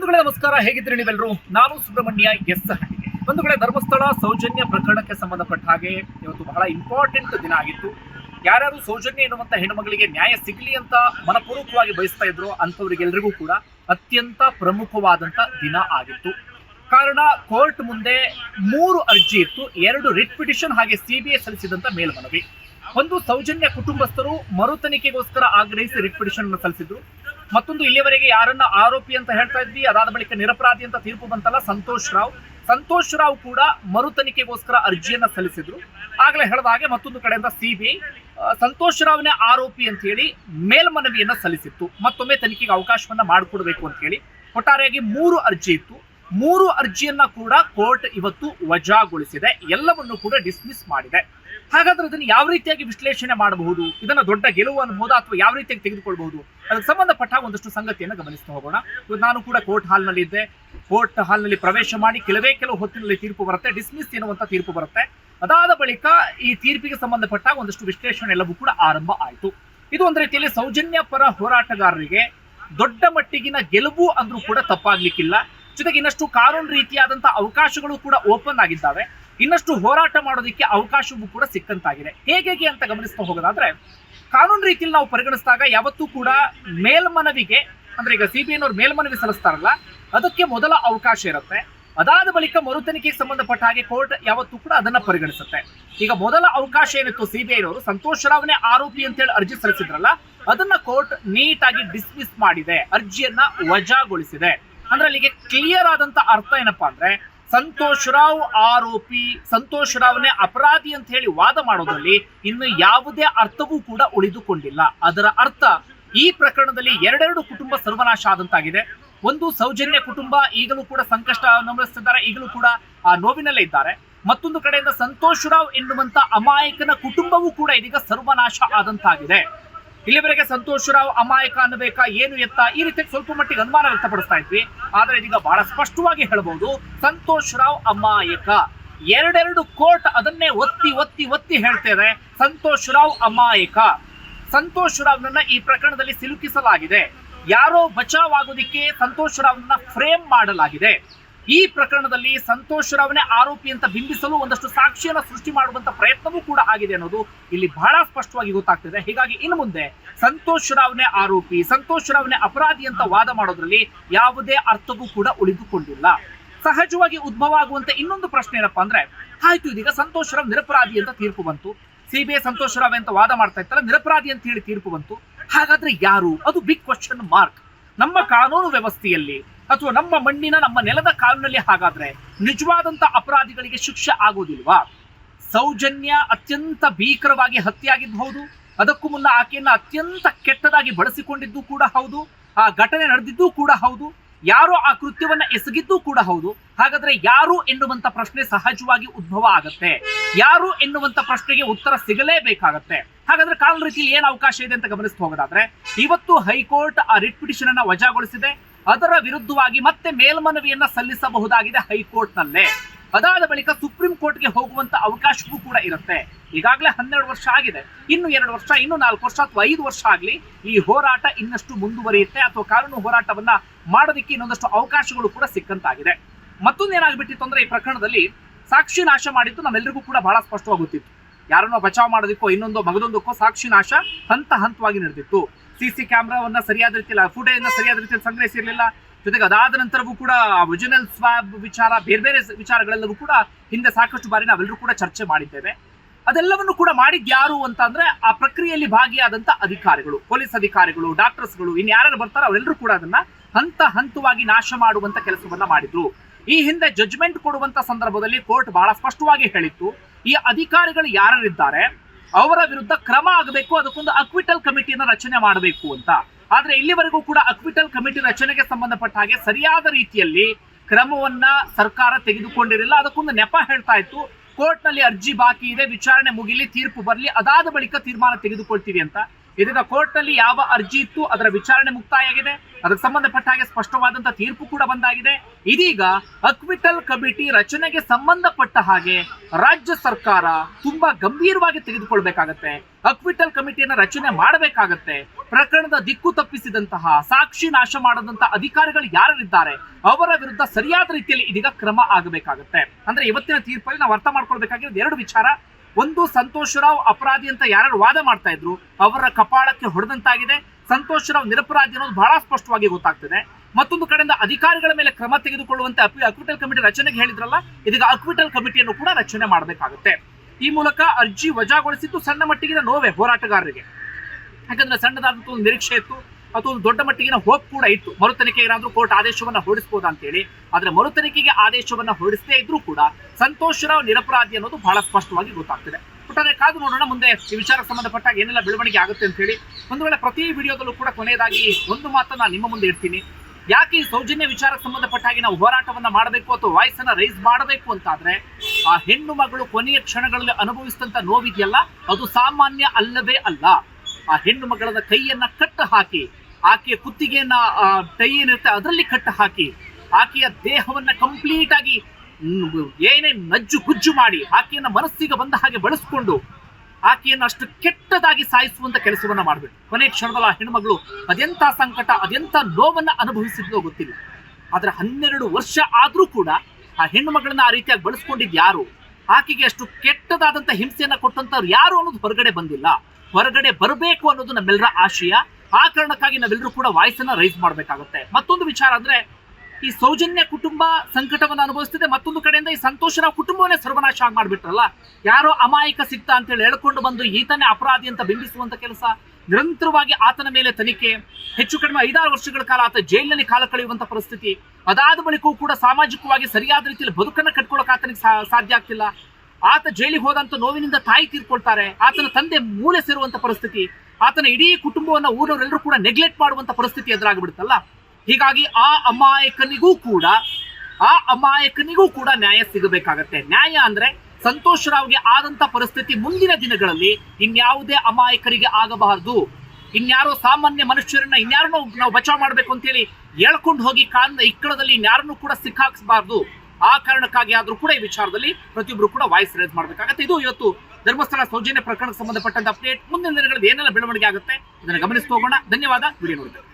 ಬಂಧುಗಳೇ ನಮಸ್ಕಾರ, ಹೇಗಿದ್ದೀರಿ ನೀವೆಲ್ಲರೂ ನಾನು ಸುಬ್ರಹ್ಮಣ್ಯ, ಎಸ್ ಹಟ್ಟಿಗೆ ಬಂಧುಗಳೇ, ಧರ್ಮಸ್ಥಳ ಸೌಜನ್ಯ ಪ್ರಕರಣಕ್ಕೆ ಸಂಬಂಧಪಟ್ಟ ಹಾಗೆ ಇವತ್ತು ಬಹಳ ಇಂಪಾರ್ಟೆಂಟ್ ದಿನ ಆಗಿತ್ತು. ಯಾರ್ಯಾರು ಸೌಜನ್ಯ ಎನ್ನುವಂತ ಹೆಣ್ಣುಮಗಳಿಗೆ ನ್ಯಾಯ ಸಿಗಲಿ ಅಂತ ಮನಪೂರ್ವಕವಾಗಿ ಬಯಸ್ತಾ ಇದ್ರು ಅಂಥವರಿಗೆಲ್ಲರಿಗೂ ಕೂಡ ಅತ್ಯಂತ ಪ್ರಮುಖವಾದಂತ ದಿನ ಆಗಿತ್ತು. ಕಾರಣ, ಕೋರ್ಟ್ ಮುಂದೆ ಮೂರು ಅರ್ಜಿ ಇತ್ತು. ಎರಡು ರಿಟ್ ಪಿಟಿಷನ್ ಹಾಗೆ ಸಿಬಿಐ ಸಲ್ಲಿಸಿದಂತ ಮೇಲ್ಮನವಿ. ಒಂದು ಸೌಜನ್ಯ ಕುಟುಂಬಸ್ಥರು ಮರು ತನಿಖೆಗೋಸ್ಕರ ಆಗ್ರಹಿಸಿ ರಿಟ್ ಪಿಟಿಷನ್ ಅನ್ನು ಸಲ್ಲಿಸಿದ್ರು. ಮತ್ತೊಂದು, ಇಲ್ಲಿಯವರೆಗೆ ಯಾರನ್ನ ಆರೋಪಿ ಅಂತ ಹೇಳ್ತಾ ಇದ್ವಿ, ಅದಾದ ಬಳಿಕ ನಿರಪರಾಧಿ ಅಂತ ತೀರ್ಪು ಬಂತಲ್ಲ, ಸಂತೋಷ್ ರಾವ್. ಸಂತೋಷ್ ರಾವ್ ಕೂಡ ಮರು ತನಿಖೆಗೋಸ್ಕರ ಅರ್ಜಿಯನ್ನ ಸಲ್ಲಿಸಿದ್ರು. ಆಗ್ಲೇ ಹೇಳಿದ ಹಾಗೆ ಮತ್ತೊಂದು ಕಡೆಯಿಂದ ಸಿಬಿಐ ಸಂತೋಷ್ ರಾವ್ನೇ ಆರೋಪಿ ಅಂತ ಹೇಳಿ ಮೇಲ್ಮನವಿಯನ್ನ ಸಲ್ಲಿಸಿತ್ತು. ಮತ್ತೊಮ್ಮೆ ತನಿಖೆಗೆ ಅವಕಾಶವನ್ನ ಮಾಡಿಕೊಡ್ಬೇಕು ಅಂತ ಹೇಳಿ ಒಟ್ಟಾರೆಯಾಗಿ ಮೂರು ಅರ್ಜಿ ಇತ್ತು. ಮೂರು ಅರ್ಜಿಯನ್ನ ಕೂಡ ಕೋರ್ಟ್ ಇವತ್ತು ವಜಾಗೊಳಿಸಿದೆ. ಎಲ್ಲವನ್ನು ಕೂಡ ಡಿಸ್ಮಿಸ್ ಮಾಡಿದೆ. ಹಾಗಾದ್ರೆ ಇದನ್ನು ಯಾವ ರೀತಿಯಾಗಿ ವಿಶ್ಲೇಷಣೆ ಮಾಡಬಹುದು? ಇದನ್ನು ದೊಡ್ಡ ಗೆಲುವು ಅನ್ಬೋದು ಅಥವಾ ಯಾವ ರೀತಿಯಾಗಿ ತೆಗೆದುಕೊಳ್ಬಹುದು? ಅದಕ್ಕೆ ಸಂಬಂಧಪಟ್ಟ ಒಂದಷ್ಟು ಸಂಗತಿಯನ್ನು ಗಮನಿಸ್ತಾ ಹೋಗೋಣ. ಇವತ್ತು ನಾನು ಕೂಡ ಕೋರ್ಟ್ ಹಾಲ್ನಲ್ಲಿ ಇದ್ದೆ. ಕೋರ್ಟ್ ಹಾಲ್ನಲ್ಲಿ ಪ್ರವೇಶ ಮಾಡಿ ಕೆಲವೇ ಕೆಲವು ಹೊತ್ತಿನಲ್ಲಿ ತೀರ್ಪು ಬರುತ್ತೆ. ಡಿಸ್ಮಿಸ್ ಎನ್ನುವಂಥ ತೀರ್ಪು ಬರುತ್ತೆ. ಅದಾದ ಬಳಿಕ ಈ ತೀರ್ಪಿಗೆ ಸಂಬಂಧಪಟ್ಟ ಒಂದಷ್ಟು ವಿಶ್ಲೇಷಣೆ ಎಲ್ಲವೂ ಕೂಡ ಆರಂಭ ಆಯಿತು. ಇದು ಒಂದು ರೀತಿಯಲ್ಲಿ ಸೌಜನ್ಯ ಪರ ಹೋರಾಟಗಾರರಿಗೆ ದೊಡ್ಡ ಮಟ್ಟಿಗಿನ ಗೆಲುವು ಅಂದ್ರೂ ಕೂಡ ತಪ್ಪಾಗ್ಲಿಕ್ಕಿಲ್ಲ. ಜೊತೆಗೆ ಇನ್ನಷ್ಟು ಕಾನೂನು ರೀತಿಯಾದಂತಹ ಅವಕಾಶಗಳು ಕೂಡ ಓಪನ್ ಆಗಿದ್ದಾವೆ. ಇನ್ನಷ್ಟು ಹೋರಾಟ ಮಾಡೋದಕ್ಕೆ ಅವಕಾಶವೂ ಕೂಡ ಸಿಕ್ಕಂತಾಗಿದೆ. ಹೇಗೆ ಅಂತ ಗಮನಿಸ್ತಾ ಹೋಗೋದಾದ್ರೆ, ಕಾನೂನು ರೀತಿಯಲ್ಲಿ ನಾವು ಪರಿಗಣಿಸಿದಾಗ ಯಾವತ್ತೂ ಕೂಡ ಮೇಲ್ಮನವಿಗೆ, ಅಂದ್ರೆ ಈಗ ಸಿ ಬಿ ಐನವ್ರು ಮೇಲ್ಮನವಿ ಸಲ್ಲಿಸ್ತಾರಲ್ಲ, ಅದಕ್ಕೆ ಮೊದಲ ಅವಕಾಶ ಇರುತ್ತೆ. ಅದಾದ ಬಳಿಕ ಮರು ಸಂಬಂಧಪಟ್ಟ ಹಾಗೆ ಕೋರ್ಟ್ ಯಾವತ್ತೂ ಕೂಡ ಅದನ್ನ ಪರಿಗಣಿಸುತ್ತೆ. ಈಗ ಮೊದಲ ಅವಕಾಶ ಏನಿತ್ತು ಸಿಬಿಐನವರು, ಸಂತೋಷ್ ರಾವ್ನೇ ಆರೋಪಿ ಅಂತ ಹೇಳಿ ಅರ್ಜಿ ಸಲ್ಲಿಸಿದ್ರಲ್ಲ, ಅದನ್ನ ಕೋರ್ಟ್ ನೀಟಾಗಿ ಡಿಸ್ಮಿಸ್ ಮಾಡಿದೆ. ಅರ್ಜಿಯನ್ನ ವಜಾಗೊಳಿಸಿದೆ. ಅಂದ್ರೆ ಅಲ್ಲಿಗೆ ಕ್ಲಿಯರ್ ಆದಂತ ಅರ್ಥ ಏನಪ್ಪಾ ಅಂದ್ರೆ ಸಂತೋಷ್ ರಾವ್ ಆರೋಪಿ ಸಂತೋಷ್ ರಾವ್ನೇ ಅಪರಾಧಿ ಅಂತ ಹೇಳಿ ವಾದ ಮಾಡೋದ್ರಲ್ಲಿ ಇನ್ನು ಯಾವುದೇ ಅರ್ಥವೂ ಕೂಡ ಉಳಿದುಕೊಂಡಿಲ್ಲ. ಅದರ ಅರ್ಥ ಈ ಪ್ರಕರಣದಲ್ಲಿ ಎರಡೆರಡು ಕುಟುಂಬ ಸರ್ವನಾಶ ಆದಂತಾಗಿದೆ. ಒಂದು ಸೌಜನ್ಯ ಕುಟುಂಬ, ಈಗಲೂ ಕೂಡ ಸಂಕಷ್ಟ ಅನುಭವಿಸ್ತಿದ್ದಾರೆ, ಈಗಲೂ ಕೂಡ ಆ ನೋವಿನಲ್ಲೇ ಇದ್ದಾರೆ. ಮತ್ತೊಂದು ಕಡೆಯಿಂದ ಸಂತೋಷ್ ರಾವ್ ಎನ್ನುವಂತ ಅಮಾಯಕನ ಕುಟುಂಬವೂ ಕೂಡ ಇದೀಗ ಸರ್ವನಾಶ ಆದಂತಾಗಿದೆ. ಇಲ್ಲಿವರೆಗೆ ಸಂತೋಷ್ ರಾವ್ ಅಮಾಯಕ ಅನ್ನಬೇಕಾ ಏನು ಎತ್ತ ಈ ರೀತಿ ಸ್ವಲ್ಪ ಮಟ್ಟಿಗೆ ಅನುಮಾನ ವ್ಯಕ್ತಪಡಿಸ್ತಾ ಇದ್ವಿ. ಆದ್ರೆ ಇದೀಗ ಬಹಳ ಸ್ಪಷ್ಟವಾಗಿ ಹೇಳಬಹುದು ಸಂತೋಷ್ ರಾವ್ ಅಮಾಯಕ. ಎರಡೆರಡು ಕೋರ್ಟ್ ಅದನ್ನೇ ಒತ್ತಿ ಒತ್ತಿ ಒತ್ತಿ ಹೇಳ್ತೇವೆ ಸಂತೋಷ್ ರಾವ್ ಅಮಾಯಕ. ಸಂತೋಷ್ ರಾವ್ನನ್ನ ಈ ಪ್ರಕರಣದಲ್ಲಿ ಸಿಲುಕಿಸಲಾಗಿದೆ. ಯಾರೋ ಬಚಾವ್ ಆಗೋದಿಕ್ಕೆ ರಾವ್ನನ್ನ ಫ್ರೇಮ್ ಮಾಡಲಾಗಿದೆ. ಈ ಪ್ರಕರಣದಲ್ಲಿ ಸಂತೋಷ್ ರಾವ್ನೇ ಆರೋಪಿ ಅಂತ ಬಿಂಬಿಸಲು ಒಂದಷ್ಟು ಸಾಕ್ಷಿಯನ್ನು ಸೃಷ್ಟಿ ಮಾಡುವಂತ ಪ್ರಯತ್ನವೂ ಕೂಡ ಆಗಿದೆ ಅನ್ನೋದು ಇಲ್ಲಿ ಬಹಳ ಸ್ಪಷ್ಟವಾಗಿ ಗೊತ್ತಾಗ್ತಿದೆ. ಹೀಗಾಗಿ ಇನ್ನು ಮುಂದೆ ಸಂತೋಷ್ ರಾವ್ನೇ ಆರೋಪಿ, ಸಂತೋಷ್ ರಾವ್ನೇ ಅಪರಾಧಿ ಅಂತ ವಾದ ಮಾಡೋದ್ರಲ್ಲಿ ಯಾವುದೇ ಅರ್ಥವೂ ಕೂಡ ಉಳಿದುಕೊಂಡಿಲ್ಲ. ಸಹಜವಾಗಿ ಉದ್ಭವ ಆಗುವಂತ ಇನ್ನೊಂದು ಪ್ರಶ್ನೆ ಏನಪ್ಪಾ ಅಂದ್ರೆ, ಆಯ್ತು ಇದೀಗ ಸಂತೋಷ್ ರಾವ್ ನಿರಪರಾಧಿ ಅಂತ ತೀರ್ಪು ಬಂತು. ಸಿಬಿಐ ಸಂತೋಷ್ ರಾವ್ ಅಂತ ವಾದ ಮಾಡ್ತಾ ಇತ್ತಲ್ಲ, ನಿರಪರಾಧಿ ಅಂತ ಹೇಳಿ ತೀರ್ಪು ಬಂತು. ಹಾಗಾದ್ರೆ ಯಾರು? ಅದು ಬಿಗ್ ಕ್ವಶನ್ ಮಾರ್ಕ್ ನಮ್ಮ ಕಾನೂನು ವ್ಯವಸ್ಥೆಯಲ್ಲಿ ಅಥವಾ ನಮ್ಮ ಮಣ್ಣಿನ ನಮ್ಮ ನೆಲದ ಕಾನೂನಲ್ಲಿ ಹಾಗಾದ್ರೆ ನಿಜವಾದಂತ ಅಪರಾಧಿಗಳಿಗೆ ಶಿಕ್ಷೆ ಆಗೋದಿಲ್ವಾ ಸೌಜನ್ಯ ಅತ್ಯಂತ ಭೀಕರವಾಗಿ ಹತ್ಯೆಯಾಗಿದ್ದು ಹೌದು ಅದಕ್ಕೂ ಮುನ್ನ ಆಕೆಯನ್ನ ಅತ್ಯಂತ ಕೆಟ್ಟದಾಗಿ ಬಳಸಿಕೊಂಡಿದ್ದು ಕೂಡ ಹೌದು. ಆ ಘಟನೆ ನಡೆದಿದ್ದು ಕೂಡ ಹೌದು. ಯಾರೋ ಆ ಕೃತ್ಯವನ್ನ ಎಸಗಿದ್ದು ಕೂಡ ಹೌದು. ಹಾಗಾದ್ರೆ ಯಾರು ಎನ್ನುವಂತ ಪ್ರಶ್ನೆ ಸಹಜವಾಗಿ ಉದ್ಭವ ಆಗತ್ತೆ? ಯಾರು ಎನ್ನುವಂತ ಪ್ರಶ್ನೆಗೆ ಉತ್ತರ ಸಿಗಲೇಬೇಕಾಗತ್ತೆ? ಹಾಗಾದ್ರೆ ಕಾನೂನು ರೀತಿಯಲ್ಲಿ ಏನು ಅವಕಾಶ ಇದೆ ಅಂತ ಗಮನಿಸ್ತಾ ಹೋಗೋದಾದ್ರೆ, ಇವತ್ತು ಹೈಕೋರ್ಟ್ ಆ ರಿಟ್ ಪಿಟಿಷನ್ ಅನ್ನ ವಜಾಗೊಳಿಸಿದೆ. ಅದರ ವಿರುದ್ಧವಾಗಿ ಮತ್ತೆ ಮೇಲ್ಮನವಿಯನ್ನ ಸಲ್ಲಿಸಬಹುದಾಗಿದೆ ಹೈಕೋರ್ಟ್ ನಲ್ಲೇ ಅದಾದ ಬಳಿಕ ಸುಪ್ರೀಂ ಕೋರ್ಟ್ಗೆ ಹೋಗುವಂತ ಅವಕಾಶವೂ ಕೂಡ ಇರುತ್ತೆ. ಈಗಾಗಲೇ ಹನ್ನೆರಡು ವರ್ಷ ಆಗಿದೆ. ಇನ್ನು ಎರಡು ವರ್ಷ, ಇನ್ನು ನಾಲ್ಕು ವರ್ಷ ಅಥವಾ ಐದು ವರ್ಷ ಆಗಲಿ ಈ ಹೋರಾಟ ಇನ್ನಷ್ಟು ಮುಂದುವರಿಯುತ್ತೆ ಅಥವಾ ಕಾನೂನು ಹೋರಾಟವನ್ನ ಮಾಡೋದಕ್ಕೆ ಇನ್ನೊಂದಷ್ಟು ಅವಕಾಶಗಳು ಕೂಡ ಸಿಕ್ಕಂತಾಗಿದೆ. ಮತ್ತೊಂದು ಏನಾಗ್ಬಿಟ್ಟಿತ್ತು ಅಂದ್ರೆ ಈ ಪ್ರಕರಣದಲ್ಲಿ ಸಾಕ್ಷಿ ನಾಶ ಮಾಡಿದ್ದು ನಮ್ಮೆಲ್ಲರಿಗೂ ಕೂಡ ಬಹಳ ಸ್ಪಷ್ಟವಾಗುತ್ತಿತ್ತು ಯಾರನ್ನೋ ಬಚಾವ್ ಮಾಡೋದಕ್ಕೋ, ಇನ್ನೊಂದು ಮಗದೊಂದಕ್ಕೋ ಸಾಕ್ಷಿ ನಾಶ ಹಂತ ಹಂತವಾಗಿ ನಡೆದಿತ್ತು. ಸಿ ಸಿ ಕ್ಯಾಮ್ರಾವನ್ನ ಸರಿಯಾದ ರೀತಿಯಲ್ಲಿ ಫುಟೇಜ್ ಸರಿಯಾದ ರೀತಿಯಲ್ಲಿ ಸಂಗ್ರಹಿಸಿರ್ಲಿಲ್ಲ. ಜೊತೆಗೆ ಅದಾದ ನಂತರವೂ ಕೂಡ ಒರಿಜಿನಲ್ ಸ್ವಾಬ್ ವಿಚಾರ, ಬೇರೆ ಬೇರೆ ವಿಚಾರಗಳೆಲ್ಲವೂ ಕೂಡ ಹಿಂದೆ ಸಾಕಷ್ಟು ಬಾರಿ ನಾವೆಲ್ಲರೂ ಕೂಡ ಚರ್ಚೆ ಮಾಡಿದ್ದೇವೆ. ಅದೆಲ್ಲವನ್ನು ಕೂಡ ಮಾಡಿದ್ ಯಾರು ಅಂತ ಅಂದ್ರೆ ಆ ಪ್ರಕ್ರಿಯೆಯಲ್ಲಿ ಭಾಗಿಯಾದಂತ ಅಧಿಕಾರಿಗಳು, ಪೊಲೀಸ್ ಅಧಿಕಾರಿಗಳು ಡಾಕ್ಟರ್ಸ್ಗಳು ಇನ್ನು ಯಾರು ಬರ್ತಾರೋ ಅವರೆಲ್ಲರೂ ಕೂಡ ಅದನ್ನ ಹಂತ ಹಂತವಾಗಿ ನಾಶ ಮಾಡುವಂತ ಕೆಲಸವನ್ನ ಮಾಡಿದ್ರು. ಈ ಹಿಂದೆ ಜಜ್ಮೆಂಟ್ ಕೊಡುವಂತ ಸಂದರ್ಭದಲ್ಲಿ ಕೋರ್ಟ್ ಬಹಳ ಸ್ಪಷ್ಟವಾಗಿ ಹೇಳಿತ್ತು, ಈ ಅಧಿಕಾರಿಗಳು ಯಾರಿದ್ದಾರೆ ಅವರ ವಿರುದ್ಧ ಕ್ರಮ ಆಗಬೇಕು, ಅದಕ್ಕೊಂದು ಅಕ್ವಿಟಲ್ ಕಮಿಟಿಯನ್ನು ರಚನೆ ಮಾಡಬೇಕು ಅಂತ. ಆದರೆ ಇಲ್ಲಿವರೆಗೂ ಕೂಡ ಅಕ್ವಿಟಲ್ ಕಮಿಟಿ ರಚನೆಗೆ ಸಂಬಂಧಪಟ್ಟ ಹಾಗೆ ಸರಿಯಾದ ರೀತಿಯಲ್ಲಿ ಕ್ರಮವನ್ನ ಸರ್ಕಾರ ತೆಗೆದುಕೊಂಡಿರಲಿಲ್ಲ. ಅದಕ್ಕೊಂದು ನೆಪ ಹೇಳ್ತಾ ಇತ್ತು ಕೋರ್ಟ್ನಲ್ಲಿ ಅರ್ಜಿ ಬಾಕಿ ಇದೆ, ವಿಚಾರಣೆ ಮುಗಿಲಿ, ತೀರ್ಪು ಬರಲಿ, ಅದಾದ ಬಳಿಕ ತೀರ್ಮಾನ ತೆಗೆದುಕೊಳ್ತೀವಿ ಅಂತ. ಇದೀಗ ಕೋರ್ಟ್ನಲ್ಲಿ ಯಾವ ಅರ್ಜಿ ಇತ್ತು ಅದರ ವಿಚಾರಣೆ ಮುಕ್ತಾಯ ಆಗಿದೆ ಅದಕ್ಕೆ ಸಂಬಂಧಪಟ್ಟ ಹಾಗೆ ಸ್ಪಷ್ಟವಾದಂತ ತೀರ್ಪು ಕೂಡ ಬಂದಾಗಿದೆ. ಇದೀಗ ಅಕ್ವಿಟಲ್ ಕಮಿಟಿ ರಚನೆಗೆ ಸಂಬಂಧಪಟ್ಟ ಹಾಗೆ ರಾಜ್ಯ ಸರ್ಕಾರ ತುಂಬಾ ಗಂಭೀರವಾಗಿ ತೆಗೆದುಕೊಳ್ಬೇಕಾಗತ್ತೆ. ಅಕ್ವಿಟಲ್ ಕಮಿಟಿಯನ್ನ ರಚನೆ ಮಾಡಬೇಕಾಗತ್ತೆ. ಪ್ರಕರಣದ ದಿಕ್ಕು ತಪ್ಪಿಸಿದಂತಹ, ಸಾಕ್ಷಿ ನಾಶ ಮಾಡದಂತಹ ಅಧಿಕಾರಿಗಳು ಯಾರಿದ್ದಾರೆ ಅವರ ವಿರುದ್ಧ ಸರಿಯಾದ ರೀತಿಯಲ್ಲಿ ಇದೀಗ ಕ್ರಮ ಆಗಬೇಕಾಗತ್ತೆ. ಅಂದ್ರೆ ಇವತ್ತಿನ ತೀರ್ಪಲ್ಲಿ ನಾವು ಅರ್ಥ ಮಾಡ್ಕೊಳ್ಬೇಕಾಗಿರೋದು ಎರಡು ವಿಚಾರ. ಒಂದು ಸಂತೋಷರಾವ್ ಅಪರಾಧಿ ಅಂತ ಯಾರು ವಾದ ಮಾಡ್ತಾ ಇದ್ರು, ಅವರ ಕಪಾಳಕ್ಕೆ ಹೊಡೆದಂತಾಗಿದೆ. ಸಂತೋಷರಾವ್ ನಿರಪರಾಧಿ ಅನ್ನೋದು ಬಹಳ ಸ್ಪಷ್ಟವಾಗಿ ಗೊತ್ತಾಗ್ತದೆ. ಮತ್ತೊಂದು ಕಡೆಯಿಂದ ಅಧಿಕಾರಿಗಳ ಮೇಲೆ ಕ್ರಮ ತೆಗೆದುಕೊಳ್ಳುವಂತೆ ಅಕ್ವಿಟಲ್ ಕಮಿಟಿ ರಚನೆಗೆ ಹೇಳಿದ್ರಲ್ಲ, ಇದೀಗ ಅಕ್ವಿಟಲ್ ಕಮಿಟಿಯನ್ನು ಕೂಡ ರಚನೆ ಮಾಡಬೇಕಾಗುತ್ತೆ. ಈ ಮೂಲಕ ಅರ್ಜಿ ವಜಾಗೊಳಿಸಿದ್ದು ಸಣ್ಣ ಮಟ್ಟಿಗಿನ ನೋವೆ ಹೋರಾಟಗಾರರಿಗೆ. ಯಾಕಂದ್ರೆ ಸಣ್ಣದಾದಂಥ ಒಂದು ನಿರೀಕ್ಷೆ ಇತ್ತು. ಅಥವಾ ಒಂದು ದೊಡ್ಡ ಮಟ್ಟಿಗಿನ ಹೋಪ್ ಕೂಡ ಇತ್ತು. ಮರು ಏನಾದರೂ ಕೋರ್ಟ್ ಆದೇಶವನ್ನ ಹೊರಡಿಸ್ಬೋದು ಅಂತೇಳಿ. ಆದರೆ ಮರುತನಿಕೆಗೆ ಆದೇಶವನ್ನ ಹೊರಡಿಸದೇ ಇದ್ರೂ ಕೂಡ ಸಂತೋಷ್ ರಾವ್ ನಿರಪರಾಧಿ ಅನ್ನೋದು ಬಹಳ ಸ್ಪಷ್ಟವಾಗಿ ಗೊತ್ತಾಗ್ತಿದೆ. ಒಟ್ಟಾರೆ ಕಾದು ನೋಡೋಣ ಮುಂದೆ ಈ ವಿಚಾರಕ್ಕೆ ಸಂಬಂಧಪಟ್ಟಾಗ ಏನೆಲ್ಲ ಬೆಳವಣಿಗೆ ಆಗುತ್ತೆ ಅಂತ ಹೇಳಿ. ಒಂದು ವೇಳೆ ಪ್ರತಿ ವಿಡಿಯೋದಲ್ಲೂ ಕೂಡ ಕೊನೆಯದಾಗಿ ಒಂದು ಮಾತನ್ನು ನಿಮ್ಮ ಮುಂದೆ ಇಡ್ತೀನಿ. ಯಾಕೆ ಈ ಸೌಜನ್ಯ ವಿಚಾರಕ್ಕೆ ಸಂಬಂಧಪಟ್ಟಾಗಿ ನಾವು ಹೋರಾಟವನ್ನ ಮಾಡಬೇಕು ಅಥವಾ ವಾಯ್ಸ್ ರೈಸ್ ಮಾಡಬೇಕು ಅಂತಾದ್ರೆ, ಆ ಹೆಣ್ಣು ಮಗಳು ಕೊನೆಯ ಕ್ಷಣಗಳಲ್ಲಿ ಅನುಭವಿಸಿದಂತ ನೋವಿದೆಯಲ್ಲ? ಅದು ಸಾಮಾನ್ಯ ಅಲ್ಲವೇ ಅಲ್ಲ. ಆ ಹೆಣ್ಣು ಮಗಳದ ಕೈಯನ್ನ ಕಟ್ಟು ಹಾಕಿ ಆಕೆಯ ಕುತ್ತಿಗೆಯನ್ನ ಟೈ ಏನಿರುತ್ತೆ ಅದರಲ್ಲಿ ಕಟ್ಟು ಹಾಕಿ, ಆಕೆಯ ದೇಹವನ್ನ ಕಂಪ್ಲೀಟ್ ಆಗಿ ಏನೇ ನಜ್ಜು ಗುಜ್ಜು ಮಾಡಿ ಆಕೆಯನ್ನ ಮನಸ್ಸಿಗೆ ಬಂದ ಹಾಗೆ ಬಳಸ್ಕೊಂಡು ಆಕೆಯನ್ನು ಅಷ್ಟು ಕೆಟ್ಟದಾಗಿ ಸಾಯಿಸುವಂತ ಕೆಲಸವನ್ನ ಮಾಡಬೇಕು. ಕೊನೆ ಕ್ಷಣದಲ್ಲಿ ಆ ಹೆಣ್ಮಗಳು ಅದೆಂತ ಸಂಕಟ, ಅದೆಂತ ನೋವನ್ನ ಅನುಭವಿಸಿದ್ಲೋ ಗೊತ್ತಿಲ್ಲ. ಆದ್ರೆ ಹನ್ನೆರಡು ವರ್ಷ ಆದ್ರೂ ಕೂಡ ಆ ಹೆಣ್ಮಗಳನ್ನ ಆ ರೀತಿಯಾಗಿ ಬಳಸ್ಕೊಂಡಿದ್ ಯಾರು? ಆಕೆಗೆ ಅಷ್ಟು ಕೆಟ್ಟದಾದಂತ ಹಿಂಸೆಯನ್ನ ಕೊಟ್ಟಂತವ್ರು ಯಾರು ಅನ್ನೋದು ಹೊರಗಡೆ ಬಂದಿಲ್ಲ. ಹೊರಗಡೆ ಬರಬೇಕು ಅನ್ನೋದು ನಮ್ಮೆಲ್ಲರ ಆಶಯ. ಆ ಕಾರಣಕ್ಕಾಗಿ ನಾವೆಲ್ಲರೂ ಕೂಡ ವಾಯ್ಸ್ ಅನ್ನ ರೈಸ್ ಮಾಡಬೇಕಾಗುತ್ತೆ. ಮತ್ತೊಂದು ವಿಚಾರ ಅಂದ್ರೆ, ಈ ಸೌಜನ್ಯ ಕುಟುಂಬ ಸಂಕಟವನ್ನು ಅನುಭವಿಸ್ತಿದೆ. ಮತ್ತೊಂದು ಕಡೆಯಿಂದ ಈ ಸಂತೋಷನ ಕುಟುಂಬವನ್ನೇ ಸರ್ವನಾಶ ಆಗಿ ಮಾಡ್ಬಿಟ್ರಲ್ಲ? ಯಾರೋ ಅಮಾಯಕ ಸಿಕ್ತ ಅಂತ ಹೇಳಿ ಹೇಳ್ಕೊಂಡು ಬಂದು ಈತನೇ ಅಪರಾಧಿ ಅಂತ ಬಿಂಬಿಸುವಂತ ಕೆಲಸ ನಿರಂತರವಾಗಿ ಆತನ ಮೇಲೆ ತನಿಖೆ, ಹೆಚ್ಚು ಕಡಿಮೆ ಐದಾರು ವರ್ಷಗಳ ಕಾಲ ಆತ ಜೈಲಿನಲ್ಲಿ ಕಾಲ ಕಳೆಯುವಂತ ಪರಿಸ್ಥಿತಿ. ಅದಾದ ಬಳಿಕೂ ಕೂಡ ಸಾಮಾಜಿಕವಾಗಿ ಸರಿಯಾದ ರೀತಿಯಲ್ಲಿ ಬದುಕನ್ನ ಕಟ್ಕೊಳ್ಳೋಕೆ ಆತನಿಗೆ ಸಾಧ್ಯ ಆಗ್ತಿಲ್ಲ. ಆತ ಜೈಲಿಗೆ ಹೋದಂತ ನೋವಿನಿಂದ ತಾಯಿ ತೀರ್ಕೊಳ್ತಾರೆ. ಆತನ ತಂದೆ ಮೂಲೆ ಸೇರುವಂತ ಪರಿಸ್ಥಿತಿ. ಆತನ ಇಡೀ ಕುಟುಂಬವನ್ನ ಊರವರೆಲ್ಲರೂ ಕೂಡ ನೆಗ್ಲೆಕ್ಟ್ ಮಾಡುವಂತ ಪರಿಸ್ಥಿತಿ ಎದುರಾಗ್ಬಿಡುತ್ತಲ್ಲ? ಹೀಗಾಗಿ ಆ ಅಮಾಯಕನಿಗೂ ಕೂಡ, ಆ ಅಮಾಯಕನಿಗೂ ಕೂಡ ನ್ಯಾಯ ಸಿಗಬೇಕಾಗತ್ತೆ. ನ್ಯಾಯ ಅಂದ್ರೆ ಸಂತೋಷ್ ರಾವ್ಗೆ ಆದಂತ ಪರಿಸ್ಥಿತಿ ಮುಂದಿನ ದಿನಗಳಲ್ಲಿ ಇನ್ಯಾವುದೇ ಅಮಾಯಕರಿಗೆ ಆಗಬಾರದು. ಇನ್ಯಾರೋ ಸಾಮಾನ್ಯ ಮನುಷ್ಯರನ್ನ ಇನ್ಯಾರನ್ನೂ ನಾವು ಬಚಾವ್ ಮಾಡ್ಬೇಕು ಅಂತೇಳಿ ಎಳ್ಕೊಂಡು ಹೋಗಿ ಕಾರಣ ಇಕ್ಕಳದಲ್ಲಿ ಇನ್ಯಾರನ್ನೂ ಕೂಡ ಸಿಕ್ಕಾಕ್ಸಬಾರ್ದು. ಆ ಕಾರಣಕ್ಕಾಗಿ ಆದ್ರೂ ಕೂಡ ಈ ವಿಚಾರದಲ್ಲಿ ಪ್ರತಿಯೊಬ್ಬರು ಕೂಡ ವಾಯ್ಸ್ ರೇಸ್ ಮಾಡಬೇಕಾಗತ್ತೆ. ಇದು ಇವತ್ತು ಧರ್ಮಸ್ಥಳ ಸೌಜನ್ಯ ಪ್ರಕರಣಕ್ಕೆ ಸಂಬಂಧಪಟ್ಟಂತ ಅಪ್ಡೇಟ್ ಮುಂದಿನ ದಿನಗಳಲ್ಲಿ ಏನೆಲ್ಲ ಬೆಳವಣಿಗೆ ಆಗುತ್ತೆ? ಇದನ್ನು ಗಮನಿಸ್ತಾ ಹೋಗೋಣ. ಧನ್ಯವಾದ. ವಿಡಿಯೋ ನೋಡಿದ್ರೆ